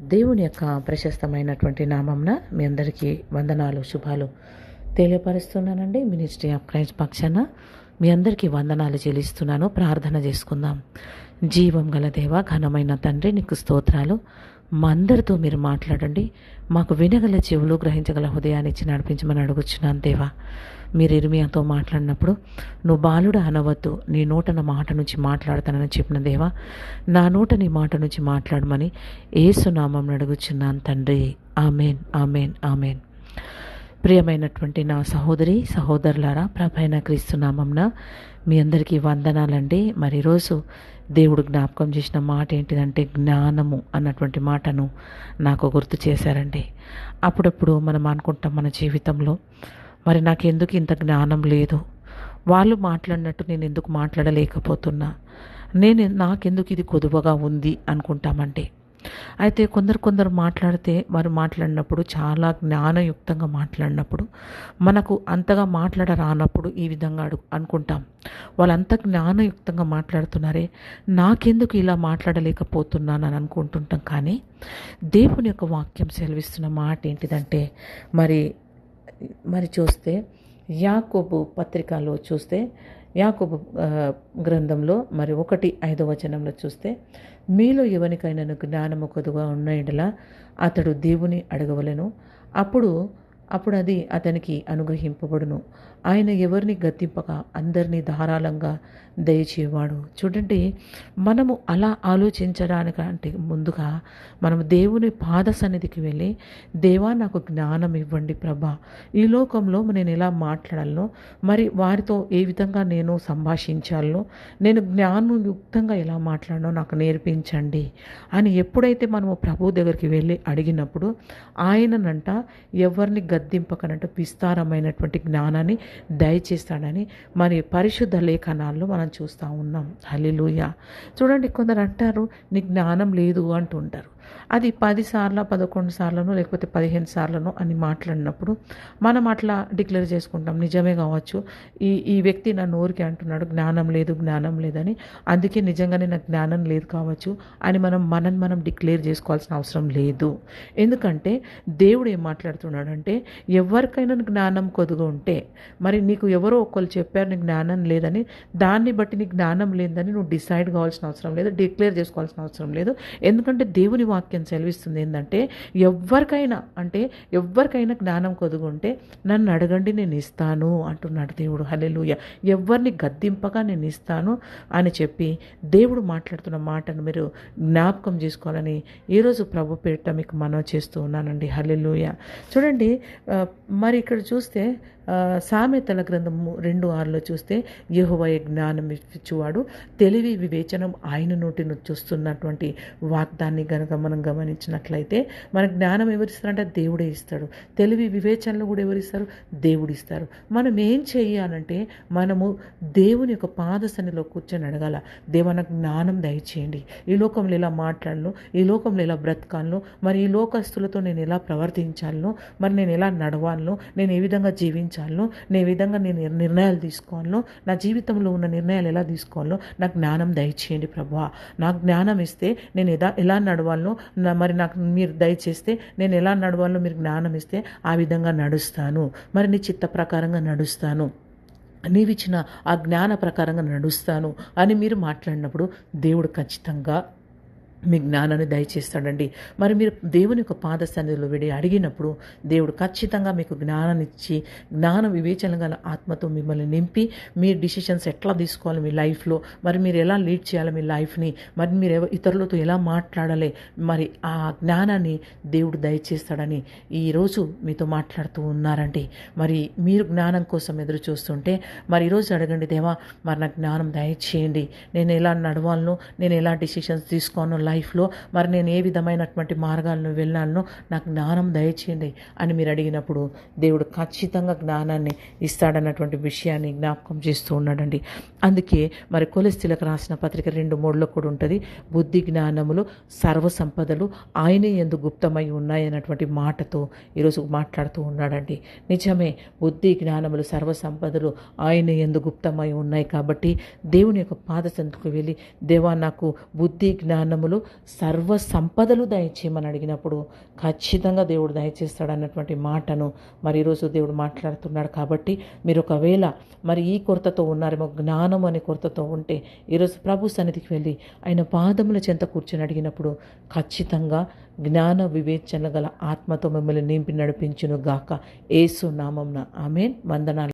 దేవుని యొక్క ప్రశస్తమైనటువంటి నామంన మీ అందరికీ వందనాలు శుభాలు తెలియపరుస్తున్నానండి. మినిస్ట్రీ ఆఫ్ క్రైస్ట్ పక్షాన మీ అందరికీ వందనాలు చెల్లిస్తున్నాను. ప్రార్థన చేసుకుందాం. జీవం గల దేవ ఘనమైన తండ్రి నీకు స్తోత్రాలు. మా అందరితో మీరు మాట్లాడండి. మాకు వినగల చెవులు గ్రహించగల హృదయాన్ని ఇచ్చి నడిపించమని అడుగుచున్నాను దేవా. మీరు ఇర్మియాతో మాట్లాడినప్పుడు నువ్వు బాలుడు అనవద్దు. నీ నోటన మాట నుంచి మాట్లాడతానని చెప్పిన దేవా నా నోట నీ మాట నుంచి మాట్లాడమని ఏసునామం అడుగుచున్నాను తండ్రి. Amen amen amen. ప్రియమైనటువంటి నా సహోదరి సహోదరులారా ప్రభైన క్రీస్తునామంన మీ అందరికీ వందనాలండి. మరి ఈరోజు దేవుడు జ్ఞాపకం చేసిన మాట ఏంటిదంటే జ్ఞానము అన్నటువంటి మాటను నాకు గుర్తు చేశారండి. అప్పుడప్పుడు మనం అనుకుంటాం మన జీవితంలో మరి నాకెందుకు ఇంత జ్ఞానం లేదు? వాళ్ళు మాట్లాడినట్టు నేను ఎందుకు మాట్లాడలేకపోతున్నా? నేను నాకెందుకు ఇది కొదువగా ఉంది అనుకుంటామండి. అయితే కొందరు కొందరు మాట్లాడితే వారు మాట్లాడినప్పుడు చాలా జ్ఞానయుక్తంగా మాట్లాడినప్పుడు మనకు అంతగా మాట్లాడ రానప్పుడు ఈ విధంగా అడుగు అనుకుంటాం. వాళ్ళంత జ్ఞానయుక్తంగా మాట్లాడుతున్నారే నాకెందుకు ఇలా మాట్లాడలేకపోతున్నాను అని అనుకుంటుంటాం కానీ దేవుని యొక్క వాక్యం సెలవిస్తున్న మాట ఏంటిదంటే మరి మరి చూస్తే యాకోబు పత్రికలో చూస్తే యాకోబు గ్రంథంలో మరి ఒకటి ఐదో వచనంలో చూస్తే మీలో ఎవరికైనా జ్ఞానము కొద్దుగా ఉన్న అతడు దేవుని అడగవలెను. అప్పుడు అప్పుడు అది అతనికి అనుగ్రహింపబడును. ఆయన ఎవరిని గద్దింపక అందరినీ ధారాళంగా దయచేవాడు. చూడండి మనము అలా ఆలోచించడానికంటే ముందుగా మనం దేవుని పాద సన్నిధికి వెళ్ళి దేవా నాకు జ్ఞానం ఇవ్వండి ప్రభా. ఈ లోకంలో నేను ఎలా మాట్లాడాలో మరి వారితో ఏ విధంగా నేను సంభాషించాలో నేను జ్ఞానయుక్తంగా ఎలా మాట్లాడాలో నాకు నేర్పించండి అని ఎప్పుడైతే మనము ప్రభు దగ్గరికి వెళ్ళి అడిగినప్పుడు ఆయననంట ఎవరిని గద్దింపకనంట విస్తారమైనటువంటి జ్ఞానాన్ని దయచేస్తాడని మరి పరిశుద్ధ లేఖనాల్లో మనం చూస్తూ ఉన్నాం. హలిలుయ చూడండి కొందరు అంటారు నీ జ్ఞానం లేదు అంటుంటారు. అది పది సార్లు పదకొండు సార్లను లేకపోతే పదిహేను సార్లను అని మాట్లాడినప్పుడు మనం అట్లా డిక్లేర్ చేసుకుంటాం. నిజమే కావచ్చు. ఈ ఈ వ్యక్తి నా ఊరికి అంటున్నాడు జ్ఞానం లేదు జ్ఞానం లేదని. అందుకే నిజంగానే నాకు జ్ఞానం లేదు కావచ్చు అని మనం మనం మనం డిక్లేర్ చేసుకోవాల్సిన అవసరం లేదు. ఎందుకంటే దేవుడు ఏం మాట్లాడుతున్నాడంటే ఎవరికైనా జ్ఞానం కొద్దుగా ఉంటే మరి నీకు ఎవరో ఒకరు చెప్పారు నీకు జ్ఞానం లేదని దాన్ని బట్టి నీకు జ్ఞానం లేదని నువ్వు డిసైడ్ కావాల్సిన అవసరం లేదు డిక్లేర్ చేసుకోవాల్సిన అవసరం లేదు. ఎందుకంటే దేవుని వాక్యం సెలవిస్తుంది ఏంటంటే ఎవరికైనా అంటే ఎవరికైనా జ్ఞానం కొదుగుంటే నన్ను అడగండి నేను ఇస్తాను అంటున్నాడు దేవుడు. హలెలుయ ఎవరిని గద్దింపగా నేను ఇస్తాను అని చెప్పి దేవుడు మాట్లాడుతున్న మాటను మీరు జ్ఞాపకం చేసుకోవాలని ఈరోజు ప్రభు పేరిట మీకు మనవి చేస్తూ ఉన్నానండి. హలెలుయ చూడండి మరి ఇక్కడ చూస్తే సామెతల గ్రంథము రెండు ఆరులో చూస్తే యహోవయ జ్ఞానం ఇచ్చువాడు తెలివి వివేచనం ఆయన నోటి చూస్తున్నటువంటి వాగ్దాన్ని గనక మనం గమనించినట్లయితే మన జ్ఞానం ఎవరిస్తారంటే దేవుడే ఇస్తాడు. తెలివి వివేచనలు కూడా ఎవరిస్తారు? దేవుడు ఇస్తారు. మనం ఏం చేయాలంటే మనము దేవుని యొక్క పాదశనిలో కూర్చొని అడగాల దేవన జ్ఞానం దయచేయండి. ఈ లోకంలో ఎలా మాట్లాడను? ఈ లోకంలో ఎలా బ్రతకాలను? మరి ఈ లోకస్తులతో నేను ఎలా ప్రవర్తించాలను? మరి నేను ఎలా నడవాలను నేను ఏ విధంగా జీవించాలను నేను ఏ విధంగా నేను నిర్ణయాలు తీసుకోవాలను నా జీవితంలో ఉన్న నిర్ణయాలు ఎలా తీసుకోవాలో నాకు జ్ఞానం దయచేయండి ప్రభా. నాకు జ్ఞానం ఇస్తే నేను ఎలా ఎలా నడవాలో నా మరి నాకు మీరు దయచేస్తే నేను ఎలా నడవాలో మీరు జ్ఞానం ఇస్తే ఆ విధంగా నడుస్తాను. మరి నీ చిత్త ప్రకారంగా నడుస్తాను. నీవిచ్చిన ఆ జ్ఞాన ప్రకారంగా నడుస్తాను అని మీరు మాట్లాడినప్పుడు దేవుడు ఖచ్చితంగా మీ జ్ఞానాన్ని దయచేస్తాడండి. మరి మీరు దేవుని యొక్క పాద సన్నిధిలో విడి అడిగినప్పుడు దేవుడు ఖచ్చితంగా మీకు జ్ఞానాన్ని ఇచ్చి జ్ఞాన వివేచన గల ఆత్మతో మిమ్మల్ని నింపి మీ డిసిషన్స్ ఎట్లా తీసుకోవాలి మీ లైఫ్లో మరి మీరు ఎలా లీడ్ చేయాలి మీ లైఫ్ని మరి మీరు ఇతరులతో ఎలా మాట్లాడాలి మరి ఆ జ్ఞానాన్ని దేవుడు దయచేస్తాడని ఈరోజు మీతో మాట్లాడుతూ ఉన్నారండి. మరి మీరు జ్ఞానం కోసం ఎదురు చూస్తుంటే మరి ఈరోజు అడగండి దేవా మరి నాకు జ్ఞానం దయచేయండి. నేను ఎలా నడవాలనో నేను ఎలా డిసిషన్స్ తీసుకోను లైఫ్లో మరి నేను ఏ విధమైనటువంటి మార్గాలను వెళ్ళాలనో నాకు జ్ఞానం దయచేయండి అని మీరు అడిగినప్పుడు దేవుడు ఖచ్చితంగా జ్ఞానాన్ని ఇస్తాడన్నటువంటి విషయాన్ని జ్ఞాపకం చేస్తూ ఉన్నాడండి. అందుకే మరి కొలెస్తిలకు రాసిన పత్రిక రెండు మూడులో కూడా ఉంటుంది బుద్ధి జ్ఞానములు సర్వ సంపదలు ఆయనే ఎందు గుప్తమై ఉన్నాయన్నటువంటి మాటతో ఈరోజు మాట్లాడుతూ ఉన్నాడండి. నిజమే బుద్ధి జ్ఞానములు సర్వ సంపదలు ఆయన ఎందు గుప్తమై ఉన్నాయి కాబట్టి దేవుని యొక్క పాద సంతకు వెళ్ళి దేవా నాకు బుద్ధి జ్ఞానములు సర్వ సంపదలు దయచేయమని అడిగినప్పుడు ఖచ్చితంగా దేవుడు దయచేస్తాడు అన్నటువంటి మాటను మరి ఈరోజు దేవుడు మాట్లాడుతున్నాడు కాబట్టి మీరు ఒకవేళ మరి ఈ కొరతతో ఉన్నారేమో జ్ఞానం అనే కొరతతో ఉంటే ఈరోజు ప్రభు సన్నిధికి వెళ్ళి ఆయన పాదముల చెంత కూర్చొని అడిగినప్పుడు ఖచ్చితంగా జ్ఞాన వివేచన గల ఆత్మతో మిమ్మల్ని నింపి నడిపించును గాక ఏసు నామంన. ఆమెన్. వందనాలు.